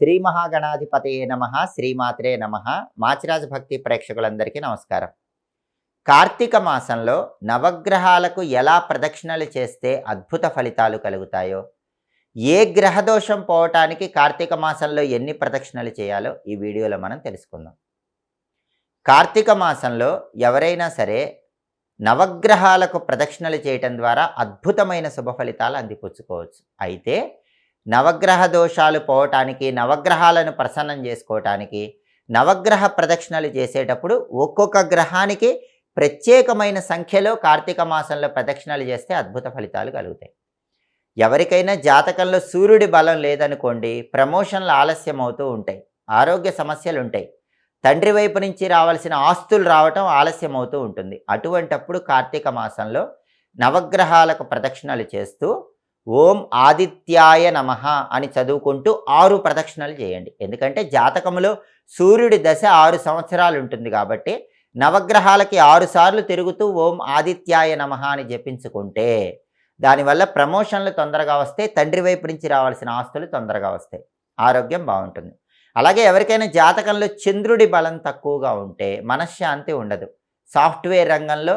శ్రీ మహాగణాధిపతయే నమ శ్రీమాత్రే నమ. మాచిరాజ భక్తి ప్రేక్షకులందరికీ నమస్కారం. కార్తీక మాసంలో నవగ్రహాలకు ఎలా ప్రదక్షిణలు చేస్తే అద్భుత ఫలితాలు కలుగుతాయో ఏ గ్రహదోషం పోవటానికి కార్తీక మాసంలో ఎన్ని ప్రదక్షిణలు చేయాలో ఈ వీడియోలో మనం తెలుసుకుందాం. కార్తీక మాసంలో ఎవరైనా సరే నవగ్రహాలకు ప్రదక్షిణలు చేయటం ద్వారా అద్భుతమైన శుభ ఫలితాలు అందిపుచ్చుకోవచ్చు. అయితే నవగ్రహ దోషాలు పోవటానికి నవగ్రహాలను ప్రసన్నం చేసుకోవటానికి నవగ్రహ ప్రదక్షిణలు చేసేటప్పుడు ఒక్కొక్క గ్రహానికి ప్రత్యేకమైన సంఖ్యలో కార్తీక మాసంలో ప్రదక్షిణలు చేస్తే అద్భుత ఫలితాలు కలుగుతాయి. ఎవరికైనా జాతకంలో సూర్యుడి బలం లేదనుకోండి ప్రమోషన్లు ఆలస్యం అవుతూ ఉంటాయి ఆరోగ్య సమస్యలు ఉంటాయి. తండ్రి వైపు నుంచి రావాల్సిన ఆస్తులు రావటం ఆలస్యం అవుతూ ఉంటుంది. అటువంటప్పుడు కార్తీక మాసంలో నవగ్రహాలకు ప్రదక్షిణలు చేస్తూ ఓం ఆదిత్యాయ నమ అని చదువుకుంటూ ఆరు ప్రదక్షిణలు చేయండి. ఎందుకంటే జాతకములో సూర్యుడి దశ ఆరు సంవత్సరాలు ఉంటుంది కాబట్టి నవగ్రహాలకి ఆరుసార్లు తిరుగుతూ ఓం ఆదిత్యాయ నమ అని జపించుకుంటే దానివల్ల ప్రమోషన్లు తొందరగా వస్తాయి తండ్రి వైపు నుంచి రావాల్సిన ఆస్తులు తొందరగా వస్తాయి. ఆరోగ్యం బాగుంటుంది. అలాగే ఎవరికైనా జాతకంలో చంద్రుడి బలం తక్కువగా ఉంటే మనశ్శాంతి ఉండదు. సాఫ్ట్వేర్ రంగంలో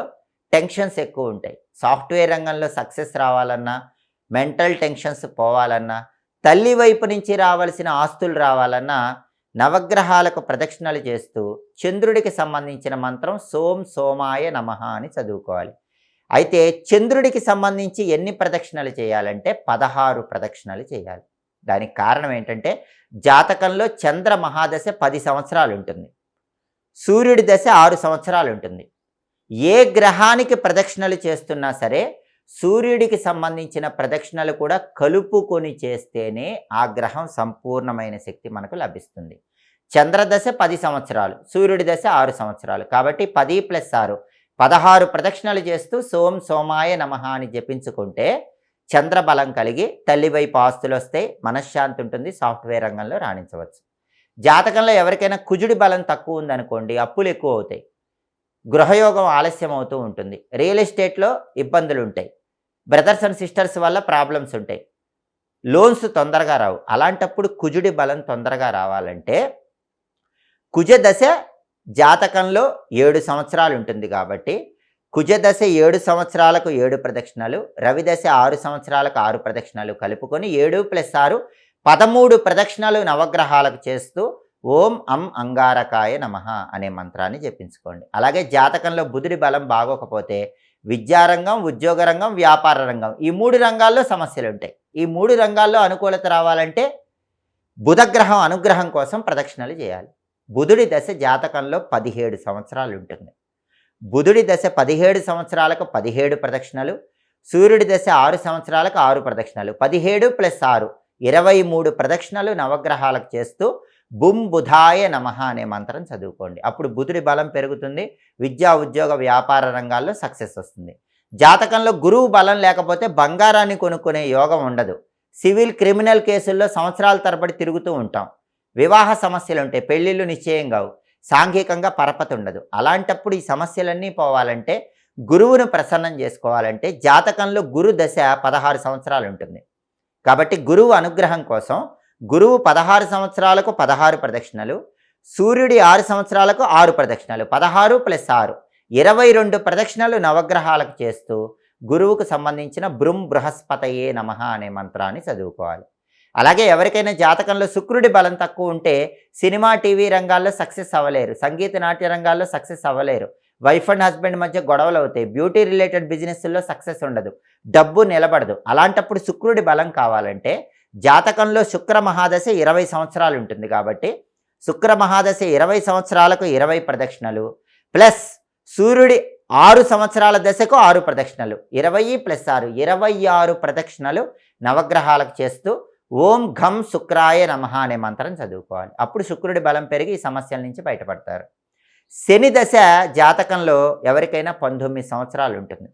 టెన్షన్స్ ఎక్కువ ఉంటాయి. సాఫ్ట్వేర్ రంగంలో సక్సెస్ రావాలన్నా మెంటల్ టెన్షన్స్ పోవాలన్నా తల్లి వైపు నుంచి రావాల్సిన ఆస్తులు రావాలన్నా నవగ్రహాలకు ప్రదక్షిణలు చేస్తూ చంద్రుడికి సంబంధించిన మంత్రం సోం సోమాయ నమ అని చదువుకోవాలి. అయితే చంద్రుడికి సంబంధించి ఎన్ని ప్రదక్షిణలు చేయాలంటే పదహారు ప్రదక్షిణలు చేయాలి. దానికి కారణం ఏంటంటే జాతకంలో చంద్ర మహాదశ పది సంవత్సరాలు ఉంటుంది. సూర్యుడి దశ ఆరు సంవత్సరాలు ఉంటుంది. ఏ గ్రహానికి ప్రదక్షిణలు చేస్తున్నా సరే సూర్యుడికి సంబంధించిన ప్రదక్షిణలు కూడా కలుపుకొని చేస్తేనే ఆ గ్రహం సంపూర్ణమైన శక్తి మనకు లభిస్తుంది. చంద్రదశ పది సంవత్సరాలు సూర్యుడి దశ ఆరు సంవత్సరాలు. కాబట్టి పది ప్లస్ ఆరు పదహారు ప్రదక్షిణలు చేస్తూ సోం సోమాయ నమ అని జపించుకుంటే చంద్రబలం కలిగి తల్లి వైపు ఆస్తులు వస్తాయి మనశ్శాంతి ఉంటుంది సాఫ్ట్వేర్ రంగంలో రాణించవచ్చు. జాతకంలో ఎవరికైనా కుజుడి బలం తక్కువ ఉందనుకోండి అప్పులు ఎక్కువ అవుతాయి. గృహయోగం ఆలస్యం అవుతూ ఉంటుంది. రియల్ ఎస్టేట్లో ఇబ్బందులు ఉంటాయి. బ్రదర్స్ అండ్ సిస్టర్స్ వల్ల ప్రాబ్లమ్స్ ఉంటాయి. లోన్స్ తొందరగా రావు. అలాంటప్పుడు కుజుడి బలం తొందరగా రావాలంటే కుజ దశ జాతకంలో ఏడు సంవత్సరాలు ఉంటుంది కాబట్టి కుజదశ ఏడు సంవత్సరాలకు ఏడు ప్రదక్షిణలు రవిదశ ఆరు సంవత్సరాలకు ఆరు ప్రదక్షిణలు కలుపుకొని ఏడు ప్లస్ ఆరు పదమూడు ప్రదక్షిణలు నవగ్రహాలకు చేస్తూ ఓం అం అంగారకాయ నమ అనే మంత్రాన్ని జపించుకోండి. అలాగే జాతకంలో బుధుడి బలం బాగోకపోతే విద్యారంగం ఉద్యోగ రంగం వ్యాపార రంగం. ఈ మూడు రంగాల్లో సమస్యలు ఉంటాయి. ఈ మూడు రంగాల్లో అనుకూలత రావాలంటే బుధగ్రహం అనుగ్రహం కోసం ప్రదక్షిణలు చేయాలి. బుధుడి దశ జాతకంలో పదిహేడు సంవత్సరాలు ఉంటుంది. బుధుడి దశ పదిహేడు సంవత్సరాలకు పదిహేడు ప్రదక్షిణలు. సూర్యుడి దశ ఆరు సంవత్సరాలకు ఆరు ప్రదక్షిణలు. పదిహేడు ప్లస్ ఆరు ఇరవై మూడు ప్రదక్షిణలు నవగ్రహాలకు చేస్తూ బుం బుధాయ నమ అనే మంత్రం చదువుకోండి. అప్పుడు బుధుడి బలం పెరుగుతుంది విద్యా ఉద్యోగ వ్యాపార రంగాల్లో సక్సెస్ వస్తుంది. జాతకంలో గురువు బలం లేకపోతే బంగారాన్ని కొనుక్కునే యోగం ఉండదు. సివిల్ క్రిమినల్ కేసుల్లో సంవత్సరాల తరబడి తిరుగుతూ ఉంటాం. వివాహ సమస్యలు ఉంటాయి పెళ్ళిళ్ళు నిశ్చయం కావు. సాంఘికంగా పరపతి ఉండదు. అలాంటప్పుడు ఈ సమస్యలన్నీ పోవాలంటే గురువును ప్రసన్నం చేసుకోవాలంటే జాతకంలో గురు దశ పదహారు సంవత్సరాలు ఉంటుంది. కాబట్టి గురువు అనుగ్రహం కోసం గురువు పదహారు సంవత్సరాలకు పదహారు ప్రదక్షిణలు సూర్యుడి ఆరు సంవత్సరాలకు ఆరు ప్రదక్షిణలు పదహారు ప్లస్ ఆరు. ఇరవై రెండు ప్రదక్షిణలు నవగ్రహాలకు చేస్తూ గురువుకు సంబంధించిన బృం బృహస్పతయే నమ అనే మంత్రాన్ని చదువుకోవాలి. అలాగే ఎవరికైనా జాతకంలో శుక్రుడి బలం తక్కువ ఉంటే సినిమా టీవీ రంగాల్లో సక్సెస్ అవ్వలేరు సంగీత నాట్య రంగాల్లో సక్సెస్ అవ్వలేరు. వైఫ్ అండ్ హస్బెండ్ మధ్య గొడవలు అవుతాయి బ్యూటీ రిలేటెడ్ బిజినెస్లో సక్సెస్ ఉండదు డబ్బు నిలబడదు. అలాంటప్పుడు శుక్రుడి బలం కావాలంటే జాతకంలో శుక్ర మహాదశ ఇరవై సంవత్సరాలు ఉంటుంది కాబట్టి శుక్ర మహాదశ ఇరవై సంవత్సరాలకు ఇరవై ప్రదక్షిణలు ప్లస్ సూర్యుడి ఆరు సంవత్సరాల దశకు ఆరు ప్రదక్షిణలు ఇరవై ప్లస్ ఆరు ఇరవై ఆరు ప్రదక్షిణలు నవగ్రహాలకు చేస్తూ ఓం ఘం శుక్రాయ నమ అనే మంత్రం చదువుకోవాలి. అప్పుడు శుక్రుడి బలం పెరిగి ఈ సమస్యల నుంచి బయటపడతారు. శని దశ జాతకంలో ఎవరికైనా పంతొమ్మిది సంవత్సరాలు ఉంటుంది.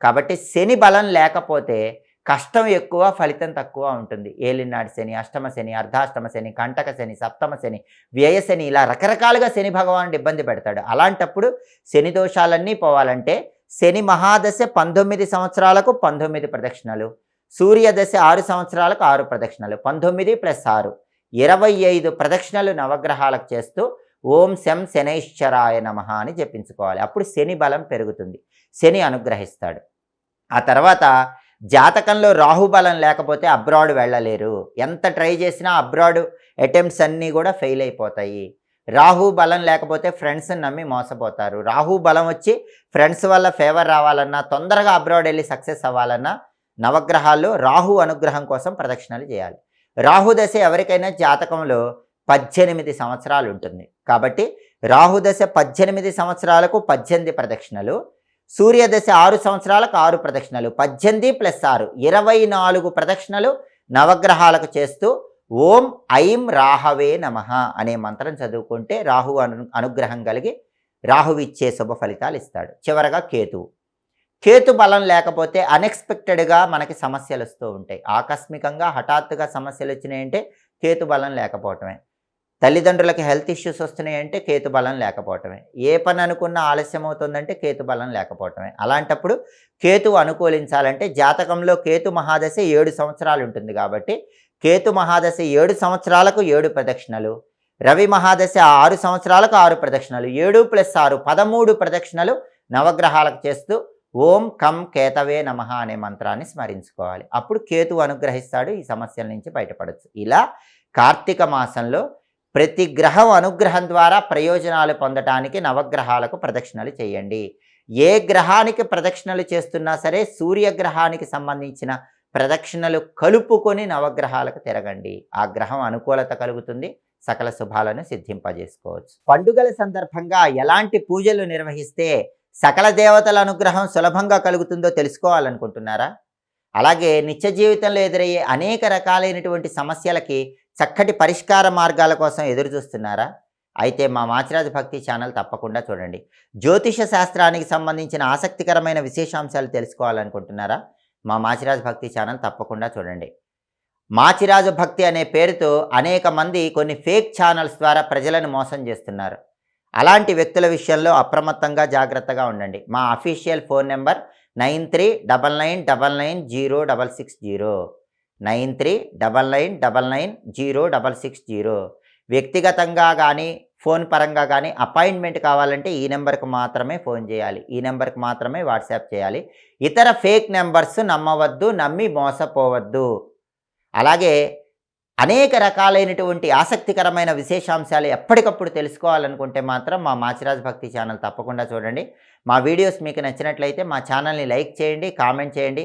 కాబట్టి శని బలం లేకపోతే కష్టం ఎక్కువ ఫలితం తక్కువ ఉంటుంది. ఏలినాటి శని అష్టమ శని అర్ధాష్టమ శని కంటక శని సప్తమ శని వ్యయ శని ఇలా రకరకాలుగా శని భగవానుడు ఇబ్బంది పెడతాడు. అలాంటప్పుడు శని దోషాలన్నీ పోవాలంటే శని మహాదశ పంతొమ్మిది సంవత్సరాలకు పంతొమ్మిది ప్రదక్షిణలు సూర్యదశ ఆరు సంవత్సరాలకు ఆరు ప్రదక్షిణలు పంతొమ్మిది ప్లస్ ఆరు. ఇరవై ఐదు ప్రదక్షిణలు నవగ్రహాలకు చేస్తూ ఓం శం శనైశ్చరాయ నమ అని జపించుకోవాలి. అప్పుడు శని బలం పెరుగుతుంది. శని అనుగ్రహిస్తాడు. ఆ తర్వాత జాతకంలో రాహుబలం లేకపోతే అబ్రాడ్ వెళ్ళలేరు. ఎంత ట్రై చేసినా అబ్రాడ్ అటెంప్ట్స్ అన్నీ కూడా ఫెయిల్ అయిపోతాయి. రాహు బలం లేకపోతే ఫ్రెండ్స్ని నమ్మి మోసపోతారు. రాహు బలం వచ్చి ఫ్రెండ్స్ వల్ల ఫేవర్ రావాలన్నా తొందరగా అబ్రాడ్ వెళ్ళి సక్సెస్ అవ్వాలన్నా నవగ్రహాల్లో రాహు అనుగ్రహం కోసం ప్రదక్షిణలు చేయాలి. రాహు దశ ఎవరికైనా జాతకంలో పద్దెనిమిది సంవత్సరాలు ఉంటుంది. కాబట్టి రాహు దశ పద్దెనిమిది సంవత్సరాలకు పద్దెనిమిది ప్రదక్షిణలు. సూర్యదశ ఆరు సంవత్సరాలకు ఆరు ప్రదక్షిణలు పద్దెనిమిది ప్లస్ ఆరు ఇరవై నాలుగు ప్రదక్షిణలు నవగ్రహాలకు చేస్తూ ఓం ఐం రాహవే నమ అనే మంత్రం చదువుకుంటే రాహు అను అనుగ్రహం కలిగి రాహు ఇచ్చే శుభ ఫలితాలు ఇస్తాడు. చివరగా కేతువు కేతు బలం లేకపోతే అన్ఎక్స్పెక్టెడ్గా మనకి సమస్యలు వస్తూ ఉంటాయి. ఆకస్మికంగా హఠాత్తుగా సమస్యలు వచ్చినాయంటే కేతు బలం లేకపోవటమే. తల్లిదండ్రులకి హెల్త్ ఇష్యూస్ వస్తున్నాయంటే కేతు బలం లేకపోవటమే. ఏ పని అనుకున్న ఆలస్యం అవుతుందంటే కేతు బలం లేకపోవటమే. అలాంటప్పుడు కేతు అనుకూలించాలంటే జాతకంలో కేతు మహాదశ ఏడు సంవత్సరాలు ఉంటుంది కాబట్టి కేతు మహాదశ ఏడు సంవత్సరాలకు ఏడు ప్రదక్షిణలు రవి మహాదశ ఆరు సంవత్సరాలకు ఆరు ప్రదక్షిణలు ఏడు ప్లస్ ఆరు పదమూడు ప్రదక్షిణలు నవగ్రహాలకు చేస్తూ ఓం కం కేతవే నమ అనే మంత్రాన్ని స్మరించుకోవాలి. అప్పుడు కేతు అనుగ్రహిస్తాడు ఈ సమస్యల నుంచి బయటపడచ్చు. ఇలా కార్తీక మాసంలో ప్రతి గ్రహం అనుగ్రహం ద్వారా ప్రయోజనాలు పొందటానికి నవగ్రహాలకు ప్రదక్షిణలు చేయండి. ఏ గ్రహానికి ప్రదక్షిణలు చేస్తున్నా సరే సూర్యగ్రహానికి సంబంధించిన ప్రదక్షిణలు కలుపుకొని నవగ్రహాలకు తిరగండి. ఆ గ్రహం అనుకూలత కలుగుతుంది. సకల శుభాలను సిద్ధింపజేసుకోవచ్చు. పండుగల సందర్భంగా ఎలాంటి పూజలు నిర్వహిస్తే సకల దేవతల అనుగ్రహం సులభంగా కలుగుతుందో తెలుసుకోవాలనుకుంటున్నారా? అలాగే నిత్య జీవితంలో ఎదురయ్యే అనేక రకాలైనటువంటి సమస్యలకి చక్కటి పరిష్కార మార్గాల కోసం ఎదురు చూస్తున్నారా? అయితే మా మాచిరాజు భక్తి ఛానల్ తప్పకుండా చూడండి. జ్యోతిష శాస్త్రానికి సంబంధించిన ఆసక్తికరమైన విశేషాంశాలు తెలుసుకోవాలనుకుంటున్నారా? మా మాచిరాజు భక్తి ఛానల్ తప్పకుండా చూడండి. మాచిరాజు భక్తి అనే పేరుతో అనేక మంది కొన్ని ఫేక్ ఛానల్స్ ద్వారా ప్రజలను మోసం చేస్తున్నారు. అలాంటి వ్యక్తుల విషయంలో అప్రమత్తంగా జాగ్రత్తగా ఉండండి. మా official phone number nine three double nine double nine zero double six zero. Nine three double nine double nine zero double six zero. వ్యక్తిగతంగా కానీ ఫోన్ పరంగా కానీ అపాయింట్మెంట్ కావాలంటే ఈ నెంబర్కి మాత్రమే ఫోన్ చేయాలి. ఈ నెంబర్కి మాత్రమే వాట్సాప్ చేయాలి. ఇతర ఫేక్ నెంబర్స్ నమ్మవద్దు నమ్మి మోసపోవద్దు. అలాగే అనేక రకాలైనటువంటి ఆసక్తికరమైన విశేషాంశాలు ఎప్పటికప్పుడు తెలుసుకోవాలనుకుంటే మాత్రం మా మాచిరాజ్ భక్తి ఛానల్ తప్పకుండా చూడండి. మా వీడియోస్ మీకు నచ్చినట్లయితే మా ఛానల్ని లైక్ చేయండి కామెంట్ చేయండి.